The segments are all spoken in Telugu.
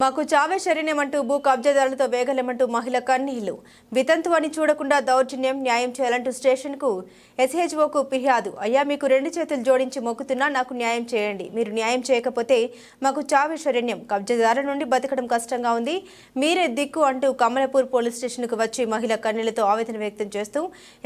మాకు చావే శరీరమంటూ భూ కబ్జాదారులతో వేగలేమంటూ మహిళ కన్నీళ్ళు. వితంతు అని చూడకుండా దౌర్జన్యం న్యాయం చేయాలంటూ స్టేషన్కు ఎస్హెచ్ఓకు ఫిర్యాదు. అయ్యా మీకు రెండు చేతులు జోడించి మొక్కుతున్నా నాకు న్యాయం చేయండి. మీరు న్యాయం చేయకపోతే మాకు చావే శరణ్యం కబ్జాదారుల నుండి బతకడం కష్టంగా ఉంది. మీరే దిక్కు అంటూ కమలపూర్ పోలీస్ స్టేషన్కు వచ్చి మహిళ కన్నీళ్ళతో ఆవేదన వ్యక్తం చేస్తూ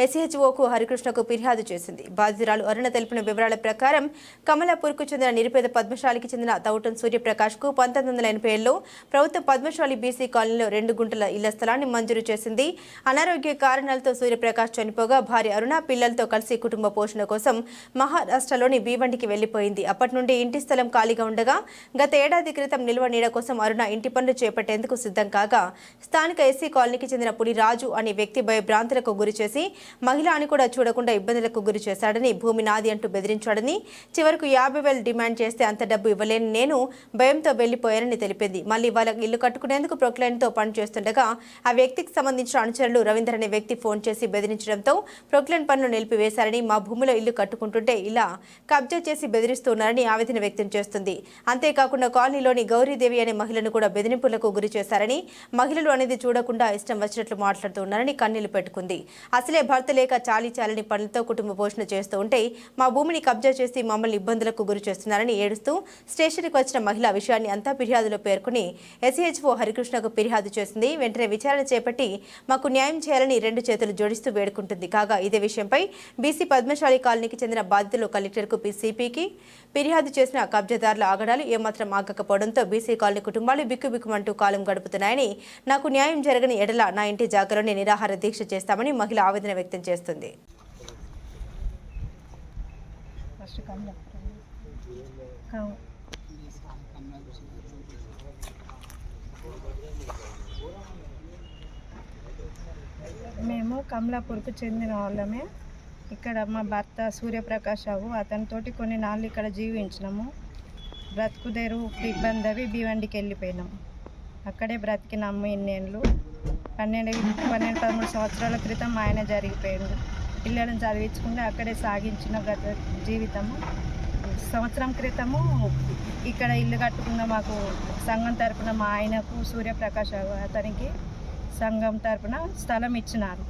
ఎస్హెచ్ఓకు హరికృష్ణకు ఫిర్యాదు చేసింది. బాధితురాలు అరుణ తెలిపిన వివరాల ప్రకారం కమలాపూర్కు చెందిన నిరుపేద పద్మశాలికి చెందిన తౌటం సూర్యప్రకాష్కు పంతొమ్మిది వందల ఎనభై ఏళ్ళలో ప్రభుత్వ పద్మశాలి బీసీ కాలనీలో రెండు గుంటల ఇళ్ళ స్థలాన్ని మంజూరు చేసింది. అనారోగ్య కారణాలతో సూర్యప్రకాష్ చనిపోగా భార్య అరుణ పిల్లలతో కలిసి కుటుంబ పోషణ కోసం మహారాష్ట్రలోని భీవండికి వెళ్ళిపోయింది అప్పటి నుండి ఇంటి స్థలం ఖాళీగా ఉండగా గత ఏడాది క్రితం నిల్వ నీడ కోసం అరుణ ఇంటి పనులు చేపట్టేందుకు సిద్ధం కాగా స్థానిక ఎస్సీ కాలనీకి చెందిన పులి రాజు అనే వ్యక్తి భయభ్రాంతులకు గురి చేసి మహిళ అని కూడా చూడకుండా ఇబ్బందులకు గురి చేశాడని భూమి నాది అంటూ బెదిరించాడని చివరకు యాభై వేలు డిమాండ్ చేస్తే అంత డబ్బు ఇవ్వలేని నేను భయంతో వెళ్ళిపోయానని తెలిపింది. మళ్ళీ వాళ్ళకి ఇల్లు కట్టుకునేందుకు ప్రొక్లైన్తో పనిచేస్తుండగా ఆ వ్యక్తికి సంబంధించిన అనుచరులు రవీందర్ అనే వ్యక్తి ఫోన్ చేసి బెదిరించడంతో ప్రొక్లైన్ పనులు నిలిపివేశారని మా భూమిలో ఇల్లు కట్టుకుంటుంటే ఇలా కబ్జా చేసి బెదిరిస్తున్నారని ఆవేదన వ్యక్తం చేస్తుంది. అంతేకాకుండా కాలనీలోని గౌరీదేవి అనే మహిళను కూడా బెదిరింపులకు గురి చేశారని మహిళలు అనేది చూడకుండా ఇష్టం వచ్చినట్లు మాట్లాడుతున్నారని కన్నీళ్ళు పెట్టుకుంది. అసలే భర్త లేక చాలీ చాలని పనులతో కుటుంబ పోషణ చేస్తూ ఉంటే మా భూమిని కబ్జా చేసి మమ్మల్ని ఇబ్బందులకు గురి చేస్తున్నారని ఏడుస్తూ స్టేషన్కి వచ్చిన మహిళ విషయాన్ని అంతా ఫిర్యాదులో పేర్కొని ఎస్హెచ్ఓ హరికృష్ణకు ఫిర్యాదు చేసింది. వెంటనే విచారణ చేపట్టి మాకు న్యాయం చేయాలని రెండు చేతులు జోడిస్తూ వేడుకుంటుంది. కాగా ఇదే విషయంపై బీసీ పద్మశాలి కాలనీకి చెందిన బాధితులు కలెక్టర్కు సిపికి ఫిర్యాదు చేసిన కబ్జాదారుల ఆగడాలు ఏమాత్రం ఆగకపోవడంతో బీసీ కాలనీ కుటుంబాలు బిక్కుబిక్కుమంటూ కాలం గడుపుతున్నాయని నాకు న్యాయం జరగని ఎడల నా ఇంటి జాగరణి నిరాహార దీక్ష చేస్తామని మహిళ ఆవేదన వ్యక్తం చేస్తుంది. ఫస్ట్ కమలాపూర్కు చెందిన వాళ్ళమే. ఇక్కడ మా భర్త సూర్యప్రకాష్ రావు అతనితోటి కొన్ని నాళ్ళు ఇక్కడ జీవించినాము. బ్రతుకుదేరు ఇబ్బంది భీవండికి వెళ్ళిపోయినాము అక్కడే బ్రతికినాము ఇన్నేళ్ళు. పన్నెండు పన్నెండు పదమూడు సంవత్సరాల క్రితం ఆయన జరిగిపోయింది పిల్లలను చదివించుకుంటే అక్కడే సాగించిన గత జీవితము. సంవత్సరం క్రితము ఇక్కడ ఇల్లు కట్టుకున్న మాకు సంఘం తరపున మా ఆయనకు సూర్యప్రకాష్ అతనికి సంఘం తరపున స్థలం ఇచ్చినారు.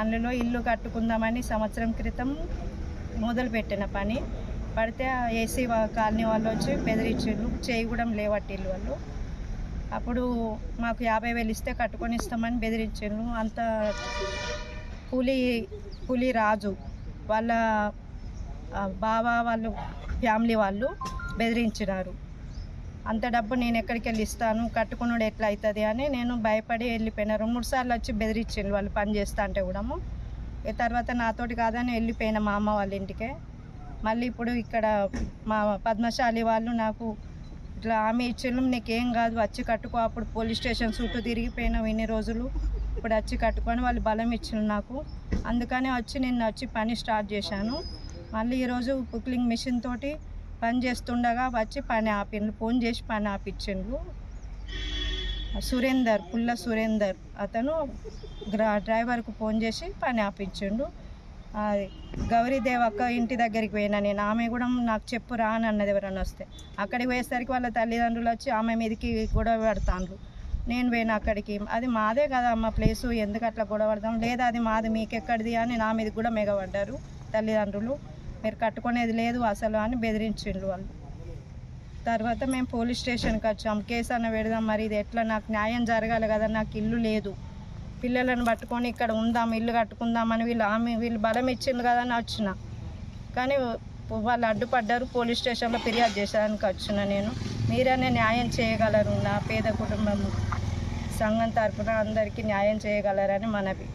అందులో ఇల్లు కట్టుకుందామని సంవత్సరం క్రితం మొదలుపెట్టిన పని. పడితే ఆ ఏసీ కాలనీ వాళ్ళు వచ్చి బెదిరించారు చేయి కూడా లేవట్టిల్లు వాళ్ళు. అప్పుడు మాకు యాభై వేలు ఇస్తే కట్టుకొని ఇస్తామని బెదిరించారు అంత పులి పులి రాజు వాళ్ళ బావ వాళ్ళు ఫ్యామిలీ వాళ్ళు బెదిరించినారు. అంత డబ్బు నేను ఎక్కడికి వెళ్ళి ఇస్తాను? కట్టుకున్నాడు ఎట్లా అవుతుంది అని నేను భయపడి వెళ్ళిపోయినా. రెండు మూడు సార్లు వచ్చి బెదిరించిండు వాళ్ళు పని చేస్తా అంటే కూడాము ఈ తర్వాత నాతోటి కాదని వెళ్ళిపోయిన మా అమ్మ వాళ్ళ ఇంటికే. మళ్ళీ ఇప్పుడు ఇక్కడ మా పద్మశాలి వాళ్ళు నాకు ఇట్లా ఆమె ఇచ్చిండు నీకేం కాదు వచ్చి కట్టుకో. అప్పుడు పోలీస్ స్టేషన్ చుట్టూ తిరిగిపోయినావు ఇన్ని రోజులు. ఇప్పుడు వచ్చి కట్టుకొని వాళ్ళు బలం ఇచ్చిండు నాకు. అందుకనే వచ్చి నిన్న వచ్చి పని స్టార్ట్ చేశాను. మళ్ళీ ఈరోజు కుక్లింగ్ మిషన్ తోటి పని చేస్తుండగా వచ్చి పని ఆపిండ్రు ఫోన్ చేసి పని ఆపించిండ్రు. సురేందర్ పుల్ల సురేందర్ అతను గ్రా డ్రైవర్కు ఫోన్ చేసి పని ఆపించిండు. అది గౌరీదేవ్ అక్క ఇంటి దగ్గరికి పోయినా నేను ఆమె కూడా నాకు చెప్పు రా అని అన్నది ఎవరన్నా వస్తే. అక్కడికి పోయేసరికి వాళ్ళ తల్లిదండ్రులు వచ్చి ఆమె మీదకి గొడవ పెడతాను నేను పోయిన అక్కడికి. అది మాదే కదా అమ్మ ప్లేసు ఎందుకు అట్లా గొడవ పడతాం? లేదా అది మాది మీకెక్కడిది అని నా మీద కూడా మెగబడ్డారు తల్లిదండ్రులు. మీరు కట్టుకునేది లేదు అసలు అని బెదిరించిండ్రు వాళ్ళు. తర్వాత మేము పోలీస్ స్టేషన్కి వచ్చాం. కేసు అన్న పెడదాం మరి ఇది ఎట్లా? నాకు న్యాయం జరగాలి కదా నాకు ఇల్లు లేదు. పిల్లలను పట్టుకొని ఇక్కడ ఉందాం ఇల్లు కట్టుకుందామని వీళ్ళు ఆమె వీళ్ళు బలం ఇచ్చింది కదా అని వచ్చిన. కానీ వాళ్ళు అడ్డుపడ్డారు పోలీస్ స్టేషన్లో ఫిర్యాదు చేసేదానికి వచ్చిన నేను. మీరనే న్యాయం చేయగలరు నా పేద కుటుంబం సంఘం తరఫున అందరికీ న్యాయం చేయగలరని మనవి.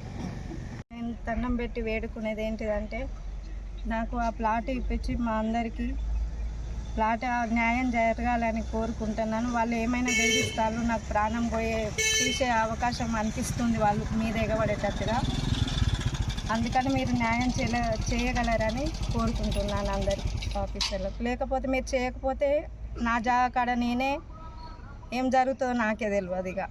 నేను తన్నం పెట్టి వేడుకునేది ఏంటిదంటే నాకు ఆ ప్లాట్ ఇప్పించి మా అందరికీ ప్లాట్ ఆ న్యాయం జరగాలని కోరుకుంటున్నాను. వాళ్ళు ఏమైనా బెదిరిస్తారు నాకు ప్రాణం పోయే తీసే అవకాశం అనిపిస్తుంది వాళ్ళు మీద ఎగబడేటట్టుగా అందుకని మీరు న్యాయం చేయ చేయగలరని కోరుకుంటున్నాను అందరి ఆఫీసర్లకు. లేకపోతే మీరు చేయకపోతే నా జాగా కాడ నేనే ఏం జరుగుతుందో నాకే తెలియదు ఇక.